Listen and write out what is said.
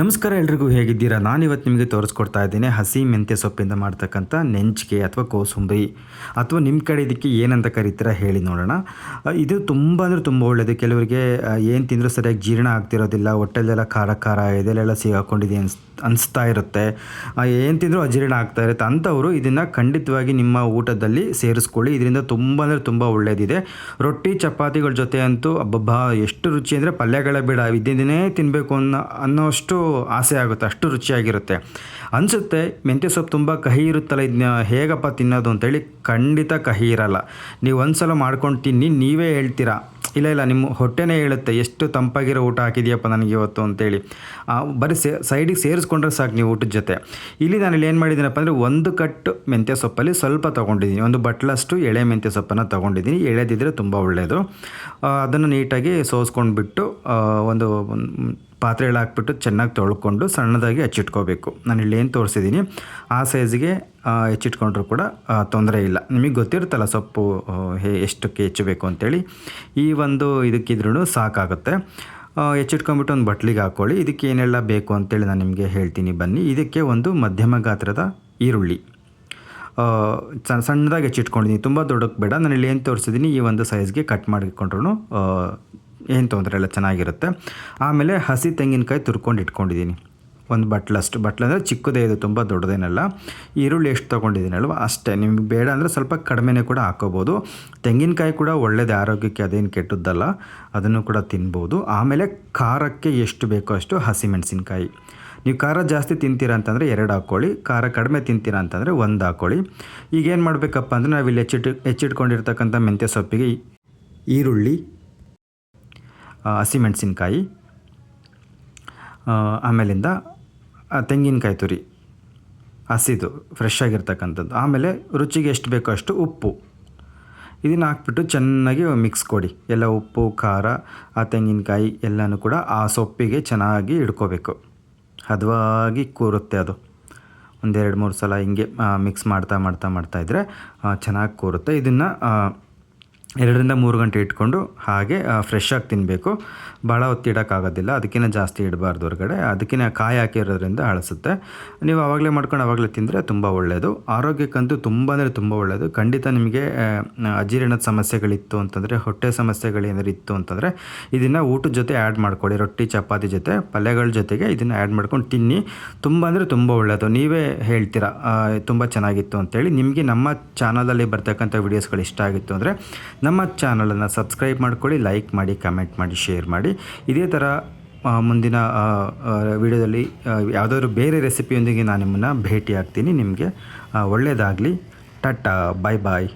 ನಮಸ್ಕಾರ ಎಲ್ರಿಗೂ ಹೇಗಿದ್ದೀರಾ? ನಾನಿವತ್ತು ನಿಮಗೆ ತೋರಿಸ್ಕೊಡ್ತಾ ಇದ್ದೀನಿ ಹಸಿ ಮೆಂತ್ಯ ಸೊಪ್ಪಿಂದ ಮಾಡ್ತಕ್ಕಂಥ ನೆಂಚಿಕೆ ಅಥವಾ ಕೋಸುಂಬರಿ ಅಥವಾ ನಿಮ್ಮ ಕಡೆ ಇದಕ್ಕೆ ಏನಂತ ಕರೀತೀರ ಹೇಳಿ ನೋಡೋಣ. ಇದು ತುಂಬ ಅಂದರೆ ತುಂಬ ಒಳ್ಳೆಯದು ಕೆಲವರಿಗೆ ಏನು ತಿಂದರೂ ಸರಿಯಾಗಿ ಜೀರ್ಣ ಆಗ್ತಿರೋದಿಲ್ಲ ಹೊಟ್ಟೆಲೆಲ್ಲ ಖಾರ ಖಾರ ಇದೆಲ್ಲೆಲ್ಲ ಸಿಗಾಕೊಂಡಿದೆ ಅನ್ಸ್, ಅನಿಸ್ತಾ ಇರುತ್ತೆ. ಏನು ತಿಂದರೂ ಅಜೀರ್ಣ ಆಗ್ತಾ ಇರುತ್ತೆ. ಅಂಥವರು ಇದನ್ನು ಖಂಡಿತವಾಗಿ ನಿಮ್ಮ ಊಟದಲ್ಲಿ ಸೇರಿಸ್ಕೊಳ್ಳಿ. ಇದರಿಂದ ತುಂಬ ಅಂದರೆ ತುಂಬ ಒಳ್ಳೆಯದಿದೆ ರೊಟ್ಟಿ, ಚಪಾತಿಗಳ ಜೊತೆ ಅಂತೂ ಅಬ್ಬಬ್ಬಾ, ಎಷ್ಟು ರುಚಿ ಅಂದರೆ ಪಲ್ಯಗಳೇ ಬೇಡ. ಇದನ್ನೇ ತಿನ್ನಬೇಕು ಅನ್ನೋ, ಅನ್ನೋಷ್ಟು ಆಸೆ ಆಗುತ್ತೆ, ಅಷ್ಟು ರುಚಿಯಾಗಿರುತ್ತೆ. ಅನಿಸುತ್ತೆ, ಮೆಂತ್ಯ ಸೊಪ್ಪು ತುಂಬ ಕಹಿ ಇರುತ್ತಲ್ಲ ಇದನ್ನ ಹೇಗಪ್ಪ ತಿನ್ನೋದು ಅಂತೇಳಿ ಖಂಡಿತ ಕಹಿ ಇರಲ್ಲ. ನೀವು ಒಂದು ಸಲ ಮಾಡ್ಕೊಂಡು ತಿನ್ನಿ, ನೀವೇ ಹೇಳ್ತೀರಾ? ಇಲ್ಲ ಇಲ್ಲ, ನಿಮ್ಮ ಹೊಟ್ಟೆನೇ ಹೇಳುತ್ತೆ, ಎಷ್ಟು ತಂಪಾಗಿರೋ ಊಟ ಹಾಕಿದೆಯಪ್ಪ ನನಗೆ ಇವತ್ತು ಅಂತೇಳಿ. ಬರೀ ಸೇ, ಸೈಡಿಗೆ ಸೇರಿಸ್ಕೊಂಡ್ರೆ ಸಾಕು ನೀವು ಊಟದ ಜೊತೆ. ಇಲ್ಲಿ ನಾನು ಇಲ್ಲಿ ಏನು ಮಾಡಿದ್ದೀನಪ್ಪ ಅಂದರೆ ಒಂದು ಕಟ್ಟು ಮೆಂತ್ಯ ಸೊಪ್ಪಲ್ಲಿ ಸ್ವಲ್ಪ ತೊಗೊಂಡಿದ್ದೀನಿ. ಒಂದು ಬಟ್ಲಷ್ಟು ಎಳೆ ಮೆಂತ್ಯ ಸೊಪ್ಪನ್ನು ತೊಗೊಂಡಿದ್ದೀನಿ. ಎಳೆದಿದ್ದರೆ ತುಂಬ ಒಳ್ಳೆಯದು ಅದನ್ನು ನೀಟಾಗಿ ಸೋಸ್ಕೊಂಡ್ಬಿಟ್ಟು ಒಂದು ಪಾತ್ರೆಗಳು ಹಾಕ್ಬಿಟ್ಟು ಚೆನ್ನಾಗಿ ತೊಳ್ಕೊಂಡು ಸಣ್ಣದಾಗಿ ಹಚ್ಚಿಟ್ಕೋಬೇಕು. ನಾನು ಇಲ್ಲಿ ಏನು ತೋರಿಸಿದ್ದೀನಿ, ಆ ಸೈಜಿಗೆ ಹೆಚ್ಚಿಟ್ಕೊಂಡ್ರೂ ಕೂಡ ತೊಂದರೆ ಇಲ್ಲ. ನಿಮಗೆ ಗೊತ್ತಿರುತ್ತಲ್ಲ ಸೊಪ್ಪು ಹೇ, ಎಷ್ಟಕ್ಕೆ ಹೆಚ್ಚಬೇಕು ಅಂತೇಳಿ. ಈ ಒಂದು ಇದಕ್ಕಿದ್ರೂ ಸಾಕಾಗುತ್ತೆ. ಹೆಚ್ಚಿಟ್ಕೊಂಡ್ಬಿಟ್ಟು ಒಂದು ಬಟ್ಲಿಗೆ ಹಾಕ್ಕೊಳ್ಳಿ ಇದಕ್ಕೆ ಏನೆಲ್ಲ ಬೇಕು ಅಂತೇಳಿ ನಾನು ನಿಮಗೆ ಹೇಳ್ತೀನಿ ಬನ್ನಿ. ಇದಕ್ಕೆ ಒಂದು ಮಧ್ಯಮ ಗಾತ್ರದ ಈರುಳ್ಳಿ. ಸಣ್ಣದಾಗಿ ಹೆಚ್ಚಿಟ್ಕೊಂಡಿದ್ದೀನಿ ತುಂಬ ದೊಡ್ಡಕ್ಕೆ ಬೇಡ. ನಾನು ಇಲ್ಲಿ ಏನು ತೋರಿಸಿದ್ದೀನಿ ಈ ಒಂದು ಸೈಜ್ಗೆ ಕಟ್ ಮಾಡಿಕೊಂಡ್ರು ಏನು ತೊಂದರೆ ಇಲ್ಲ, ಚೆನ್ನಾಗಿರುತ್ತೆ. ಆಮೇಲೆ ಹಸಿ ತೆಂಗಿನಕಾಯಿ ತುರ್ಕೊಂಡು ಇಟ್ಕೊಂಡಿದ್ದೀನಿ ಒಂದು ಬಟ್ಲಷ್ಟು ಬಟ್ಲು ಅಂದರೆ ಚಿಕ್ಕದೇ ಇದು, ತುಂಬ ದೊಡ್ಡದೇನಲ್ಲ. ಈರುಳ್ಳಿ ಎಷ್ಟು ತೊಗೊಂಡಿದ್ದೀನಲ್ವ? ಅಷ್ಟೇ. ನಿಮಗೆ ಬೇಡ ಅಂದರೆ ಸ್ವಲ್ಪ ಕಡಿಮೆನೇ ಕೂಡ ಹಾಕೋಬೋದು. ತೆಂಗಿನಕಾಯಿ ಕೂಡ ಒಳ್ಳೆಯದೇ ಆರೋಗ್ಯಕ್ಕೆ ಅದೇನು ಕೆಟ್ಟದ್ದಲ್ಲ, ಅದನ್ನು ಕೂಡ ತಿನ್ಬೋದು. ಆಮೇಲೆ ಖಾರಕ್ಕೆ ಎಷ್ಟು ಬೇಕೋ ಅಷ್ಟು ಹಸಿಮೆಣಸಿನ್ಕಾಯಿ. ನೀವು ಖಾರ ಜಾಸ್ತಿ ತಿಂತೀರಾ ಅಂತಂದರೆ ಎರಡು ಹಾಕ್ಕೊಳ್ಳಿ. ಖಾರ ಕಡಿಮೆ ತಿಂತೀರಾ ಅಂತಂದರೆ ಒಂದು ಹಾಕ್ಕೊಳ್ಳಿ. ಈಗ ಏನು ಮಾಡಬೇಕಪ್ಪ ಅಂದರೆ ನಾವಿಲ್ಲಿ ಹೆಚ್ಚಿಟ್ಟು, ಹೆಚ್ಚಿಟ್ಕೊಂಡಿರ್ತಕ್ಕಂಥ ಮೆಂತ್ಯ ಸೊಪ್ಪಿಗೆ ಈರುಳ್ಳಿ ಹಸಿಮೆಣಸಿನ್ಕಾಯಿ ಆಮೇಲಿಂದ ತೆಂಗಿನಕಾಯಿ ತುರಿ, ಹಸಿದು ಫ್ರೆಶ್ ಆಗಿರ್ತಕ್ಕಂಥದ್ದು. ಆಮೇಲೆ ರುಚಿಗೆ ಎಷ್ಟು ಬೇಕೋ ಅಷ್ಟು ಉಪ್ಪು. ಇದನ್ನು ಹಾಕ್ಬಿಟ್ಟು ಚೆನ್ನಾಗಿ ಮಿಕ್ಸ್ ಕೊಡಿ. ಎಲ್ಲ ಉಪ್ಪು, ಖಾರ, ಆ ತೆಂಗಿನಕಾಯಿ ಎಲ್ಲನೂ ಕೂಡ ಆ ಸೊಪ್ಪಿಗೆ ಚೆನ್ನಾಗಿ ಇಡ್ಕೋಬೇಕು. ಹದವಾಗಿ ಕೂರುತ್ತೆ ಅದು. ಒಂದೆರಡು ಮೂರು ಸಲ ಹಿಂಗೆ ಮಿಕ್ಸ್ ಮಾಡ್ತಾ ಮಾಡ್ತಾ ಮಾಡ್ತಾ ಇದ್ದರೆ ಚೆನ್ನಾಗಿ ಕೂರುತ್ತೆ. ಇದನ್ನು ಎರಡರಿಂದ ಮೂರು ಗಂಟೆ ಇಟ್ಕೊಂಡು ಹಾಗೆ ಫ್ರೆಶ್ ಆಗಿ ತಿನ್ನಬೇಕು ಭಾಳ ಹೊತ್ತು ಇಡೋಕ್ಕಾಗೋದಿಲ್ಲ ಅದಕ್ಕಿಂತ ಜಾಸ್ತಿ ಇಡಬಾರ್ದು ಹೊರಗಡೆ. ಅದಕ್ಕಿಂತ ಕಾಯಿ ಹಾಕಿರೋದ್ರಿಂದ ಅಳಿಸುತ್ತೆ. ನೀವು ಆವಾಗಲೇ ಮಾಡ್ಕೊಂಡು ಆವಾಗಲೇ ತಿಂದರೆ ತುಂಬ ಒಳ್ಳೆಯದು ಆರೋಗ್ಯಕ್ಕಂತೂ ತುಂಬ ಅಂದರೆ ತುಂಬ ಒಳ್ಳೆಯದು ಖಂಡಿತ ನಿಮಗೆ ಅಜೀರ್ಣದ ಸಮಸ್ಯೆಗಳಿತ್ತು ಅಂತಂದರೆ, ಹೊಟ್ಟೆ ಸಮಸ್ಯೆಗಳೇನಾದ್ರು ಇತ್ತು ಅಂತಂದರೆ, ಇದನ್ನು ಊಟದ ಜೊತೆ ಆ್ಯಡ್ ಮಾಡ್ಕೊಳ್ಳಿ. ರೊಟ್ಟಿ, ಚಪಾತಿ ಜೊತೆ, ಪಲ್ಯಗಳ ಜೊತೆಗೆ ಇದನ್ನು ಆ್ಯಡ್ ಮಾಡ್ಕೊಂಡು ತಿನ್ನಿ. ತುಂಬ ಅಂದರೆ ತುಂಬ ಒಳ್ಳೆಯದು ನೀವೇ ಹೇಳ್ತೀರಾ ತುಂಬ ಚೆನ್ನಾಗಿತ್ತು ಅಂತೇಳಿ. ನಿಮಗೆ ನಮ್ಮ ಚಾನಲಲ್ಲಿ ಬರ್ತಕ್ಕಂಥ ವೀಡಿಯೋಸ್ಗಳು ಇಷ್ಟ ಆಗಿತ್ತು ಅಂದರೆ ನಮ್ಮ ಚಾನಲನ್ನು ಸಬ್ಸ್ಕ್ರೈಬ್ ಮಾಡ್ಕೊಳ್ಳಿ, ಲೈಕ್ ಮಾಡಿ, ಕಮೆಂಟ್ ಮಾಡಿ, ಶೇರ್ ಮಾಡಿ. ಇದೇ ಥರ ಮುಂದಿನ ವಿಡಿಯೋದಲ್ಲಿ ಯಾವುದಾದ್ರು ಬೇರೆ ರೆಸಿಪಿಯೊಂದಿಗೆ ನಾನು ನಿಮ್ಮನ್ನು ಭೇಟಿ ಆಗ್ತೀನಿ ನಿಮಗೆ ಒಳ್ಳೆಯದಾಗಲಿ. ಟಾಟಾ ಬಾಯ್ ಬಾಯ್